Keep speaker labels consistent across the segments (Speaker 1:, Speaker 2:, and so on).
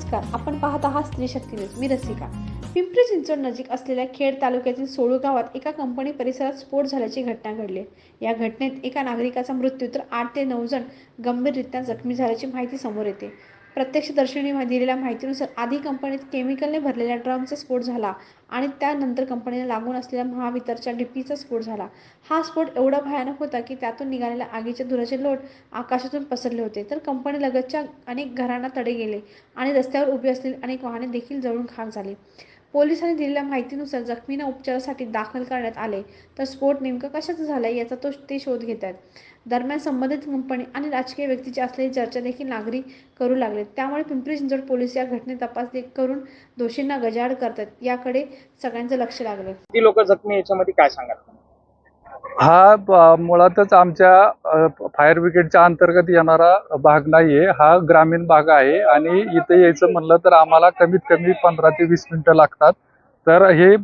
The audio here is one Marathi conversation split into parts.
Speaker 1: नमस्कार. आपण पाहत आहात स्त्री शक्ती न्यूज. मी रसिका. पिंपरी चिंचवड नजीक असलेल्या खेड तालुक्यातील सोळू गावात एका कंपनी परिसरात स्फोट झाल्याची घटना घडली. या घटनेत एका नागरिकाचा मृत्यू तर आठ ते नऊ जण गंभीररित्या जखमी झाल्याची माहिती समोर येते. प्रत्यक्षदर्शींनी दिलेल्या माहितीनुसार आधी कंपनीत केमिकलने भरलेल्या ड्रमचा स्फोट झाला आणि त्यानंतर कंपनीला लागून असलेल्या महावितरच्या डिपीचा स्फोट झाला. हा स्फोट एवढा भयानक होता की त्यातून निघालेल्या आगीच्या धुराचे लोट आकाशातून पसरले होते. तर कंपनी लगतच्या अनेक घरांना तडे गेले आणि रस्त्यावर उभी असलेली अनेक वाहने देखील जळून खाक झाली. पोलिसांनी दिलेल्या माहितीनुसार जखमींना उपचारासाठी दाखल करण्यात आले. तर स्फोट नेमका कशाचा झाला याचा तो ते शोध घेत आहेत दरम्यान संबंधित कंपनी आणि राजकीय व्यक्तीची असलेली चर्चा देखील नागरिक करू लागले त्यामुळे पिंपरी चिंचवड पोलीस या घटनेत तपास करून दोषींना गजाआड करतात. याकडे सगळ्यांचं लक्ष लागलं
Speaker 2: किती लोक जखमी याच्यामध्ये काय सांगाल
Speaker 3: हा मुळातच आमच्या फायर ब्रिगेडच्या अंतर्गत येणारा भाग नाही आहे हा ग्रामीण भाग आहे आणि इथे यायचं म्हणलं तर आम्हाला कमीत कमी पंधरा ते वीस मिनिटं लागतात. तर हे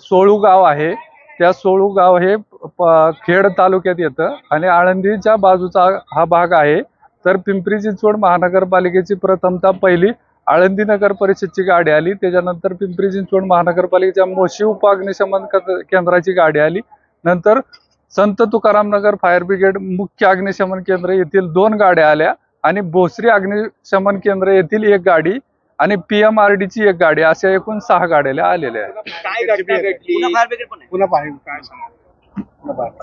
Speaker 3: सोळू गाव आहे. त्या सोळू गाव हे प- खेड तालुक्यात येतं आणि आळंदीच्या बाजूचा हा भाग आहे. तर पिंपरी चिंचवड महानगरपालिकेची प्रथमता पहिली आळंदी नगर परिषदची गाडी आली. त्याच्यानंतर पिंपरी चिंचवड महानगरपालिकेच्या मोशी उपअग्निशमन केंद्राची गाडी आली. नंतर संत तुकाराम नगर फायर ब्रिगेड मुख्य अग्निशमन केंद्र येथील दोन गाड्या आल्या आणि भोसरी अग्निशमन केंद्र येथील एक गाडी आणि पीएमआरडी ची एक गाडी अशा एकूण सहा गाड्या आलेल्या आहेत.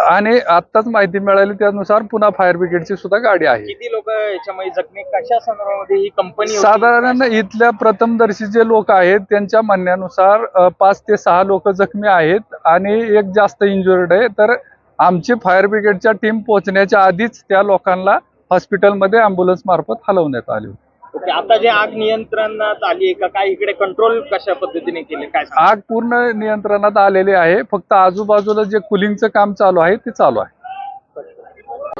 Speaker 3: आणि आत्ताच माहिती मिळाली त्यानुसार पुन्हा फायर ब्रिगेडची सुद्धा गाडी आहे.
Speaker 2: किती लोक याच्यामध्ये जखमी? कशा संदर्भामध्ये ही कंपनी होती?
Speaker 3: साधारण इथल्या प्रथमदर्शी जे लोक आहेत त्यांच्या म्हणण्यानुसार पाच ते सहा लोक जखमी आहेत आणि एक जास्त इंजुर्ड आहे. तर आमची फायर ब्रिगेडच्या टीम पोहोचण्याच्या आधीच त्या लोकांना हॉस्पिटलमध्ये अँब्युलन्स मार्फत हलवण्यात आली
Speaker 2: ओके आता जे आग नियंत्रणात आली आहे का? काय इकडे कंट्रोल कशा पद्धतीने केले काय?
Speaker 3: आग पूर्ण नियंत्रणात आलेली आहे. फक्त आजूबाजूला जे कुलिंगचं काम चालू आहे ते चालू आहे.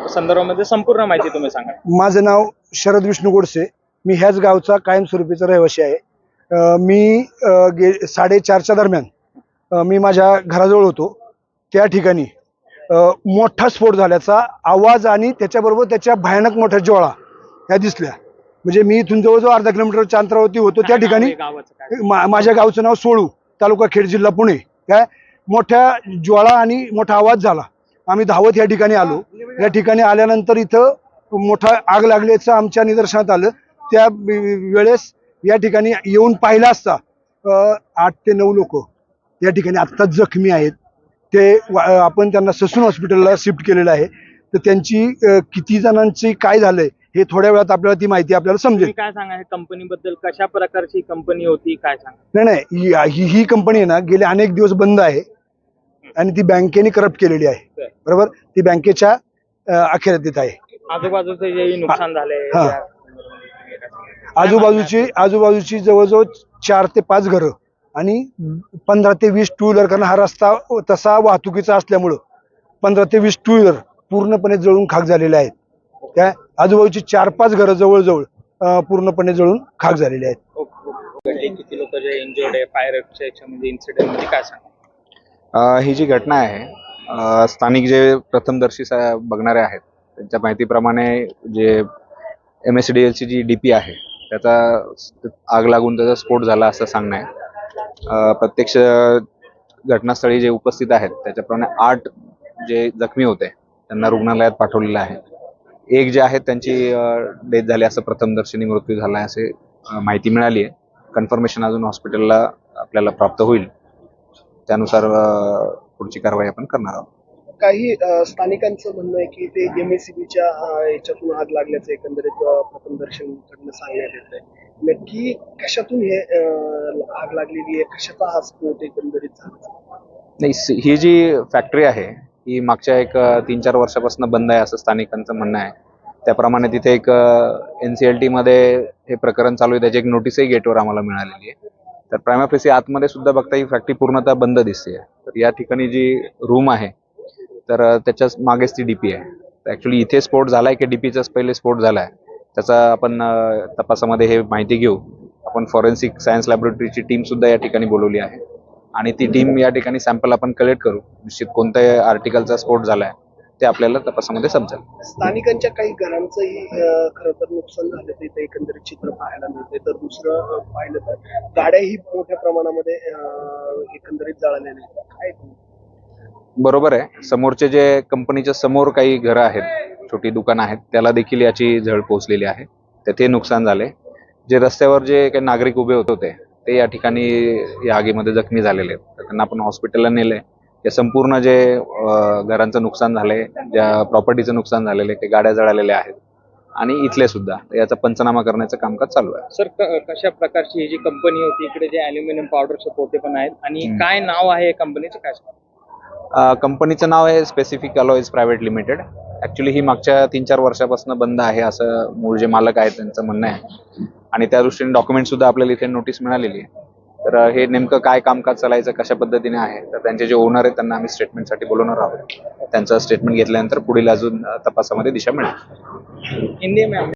Speaker 2: संदर्भामध्ये संपूर्ण माहिती तुम्ही सांगा.
Speaker 4: माझं नाव शरद विष्णू गोडसे. मी ह्याच गावचा कायमस्वरूपीचा रहिवासी आहे. अं, मी अं, गे साडेचारच्या दरम्यान अं, मी माझ्या घराजवळ होतो. त्या ठिकाणी अं, मोठा स्फोट झाल्याचा आवाज आणि त्याच्याबरोबर त्याच्या भयानक मोठ्या ज्वाळा ह्या दिसल्या. म्हणजे मी इथून जवळजवळ अर्धा किलोमीटरच्या अंतरावरती होतो त्या ठिकाणी माझ्या गावचं नाव सोळू तालुका खेड जिल्हा पुणे. काय? मोठ्या ज्वाळा आणि मोठा आवाज झाला. आम्ही धावत या ठिकाणी आलो. या ठिकाणी आल्यानंतर इथं मोठा आग लागल्याचं आमच्या निदर्शनात आलं. त्या वेळेस या ठिकाणी येऊन पाहिलं असता आठ ते नऊ लोक. या ठिकाणी आत्ताच जखमी आहेत. ते आपण त्यांना ससून हॉस्पिटलला शिफ्ट केलेलं आहे. तर त्यांची किती जणांची काय झालंय हे थोड्या वेळात आपल्याला ती माहिती आपल्याला समजेल.
Speaker 2: काय सांगा कंपनी बद्दल कशा प्रकारची कंपनी होती काय सांगा
Speaker 4: नाही नाही ही- ही कंपनी आहे ना गेले अनेक दिवस बंद आहे आणि ती बँकेने करप्ट केलेली आहे.
Speaker 2: बरं.
Speaker 4: बरोबर? ती बँकेच्या अं, अखेरात येत आहे.
Speaker 2: आजूबाजूचे जे नुकसान
Speaker 4: हा.
Speaker 2: त्या-
Speaker 4: आजूबाजूची आजूबाजूची जवळजवळ चार ते पाच घरं आणि पंधरा ते वीस टू व्हीलर कारण हा रस्ता तसा वाहतुकीचा असल्यामुळं पंधरा ते वीस टू व्हीलर पूर्णपणे जळून खाक झालेले आहेत. काय आजूबाजूची चार पाच घरं जवळजवळ पूर्णपणे जळून खाक झालेले आहेत.
Speaker 2: Okay, okay. घडली किती लोक जे इंजुर्ड आहे फायरच्या याच्यामध्ये इन्सिडेंटमध्ये काय सांगा
Speaker 5: ही जी घटना आहे स्थानिक जे प्रथमदर्शी बघणारे आहेत त्यांच्या माहितीप्रमाणे जे एम एस डी एलची जी डी पी आहे त्याचा आग लागून त्याचा स्फोट झाला असं सांगणं आहे. प्रत्यक्ष घटनास्थळी जे उपस्थित आहेत त्याच्याप्रमाणे आठ जे जखमी होते त्यांना रुग्णालयात पाठवलेलं आहे. एक जे आहेत त्यांची डेथ झाली असं प्रथमदर्शनी मृत्यू झाला आहे असे माहिती मिळाली आहे कन्फर्मेशन अजून हॉस्पिटलला आपल्याला प्राप्त होईल. त्यानुसार पुढची कारवाई आपण करणार आहोत.
Speaker 6: काही स्थानिकांचं म्हणणं आहे की ते एमएससीबीच्या याच्यातून आग लागल्याचं एकंदरीत प्रथमदर्शन कडनं सांगण्यात येत आहे नक्की कशातून हे आग लागलेली आहे? कशाचा हा स्फोट एकंदरीत झाला?
Speaker 5: नाही ही जी फॅक्टरी आहे ही मागच्या एक तीन चार वर्षापासून बंद आहे असं स्थानिकांचं म्हणणं आहे. त्याप्रमाणे तिथे एक एन सी एल टीमध्ये हे प्रकरण चालू आहे. त्याची एक नोटीसही गेटवर आम्हाला मिळालेली आहे. तर प्रायमाफेसी आतमध्ये सुद्धा बघता ही फॅक्टरी पूर्णतः बंद दिसते तर या ठिकाणी जी रूम आहे तर त्याच्याच मागेच ती डीपी आहे. तर इथे स्फोट झालाय की डीपीचाच पहिले स्फोट झालाय. त्याचा आपण तपासामध्ये हे माहिती घेऊ. आपण फॉरेन्सिक सायन्स लॅबोरेटरीची टीम सुद्धा या ठिकाणी बोलवली आहे. आणि ती टीम या ठिकाणी सॅम्पल आपण कलेक्ट करू. निश्चित कोणत्या आर्टिकलचा स्फोट झालाय ते आपल्याला तपासामध्ये समजेल.
Speaker 6: स्थानिकांच्या काही घरांचंही खरं तर नुकसान झालं ते इथं एकंदरीत चित्र पाहायला मिळते तर दुसरं पाहिलं तर गाड्याही मोठ्या प्रमाणामध्ये एकंदरीत जळालेल्या काय
Speaker 5: बरोबर आहे. समोरचे जे कंपनीच्या समोर काही घरं आहेत छोटी दुकानं आहेत त्याला देखील याची झळ पोहोचलेली आहे. तेथे नुकसान झाले. जे रस्त्यावर जे काही नागरिक उभे होत होते ते या ठिकाणी या आगीमध्ये जखमी झालेले आहेत. तर त्यांना आपण हॉस्पिटलला नेले या संपूर्ण जे घरांचं नुकसान झालंय ज्या प्रॉपर्टीचं नुकसान झालेलं आहे ते गाड्या जळालेल्या आहेत. आणि इथले सुद्धा. याचा पंचनामा करण्याचं कामकाज चालू आहे.
Speaker 2: सर कशा प्रकारची ही जी कंपनी होती इकडे जे अल्युमिनियम पावडरचे पोते पण आहेत आणि. काय नाव आहे कंपनीचं? काय
Speaker 5: कंपनीचं नाव आहे specific alloys private limited actually ही मागच्या तीन चार वर्षापासून बंद आहे असं मूळ जे मालक आहेत त्यांचं म्हणणं आहे. आणि त्या दृष्टीने डॉक्युमेंट सुद्धा आपल्याला इथे नोटीस मिळालेली आहे. तर हे नेमकं काय कामकाज चालायचं कशा पद्धतीने आहे? तर त्यांचे जे ओनर आहेत त्यांना आम्ही स्टेटमेंटसाठी बोलवणार आहोत. त्यांचं स्टेटमेंट घेतल्यानंतर पुढील अजून तपासामध्ये दिशा मिळेल.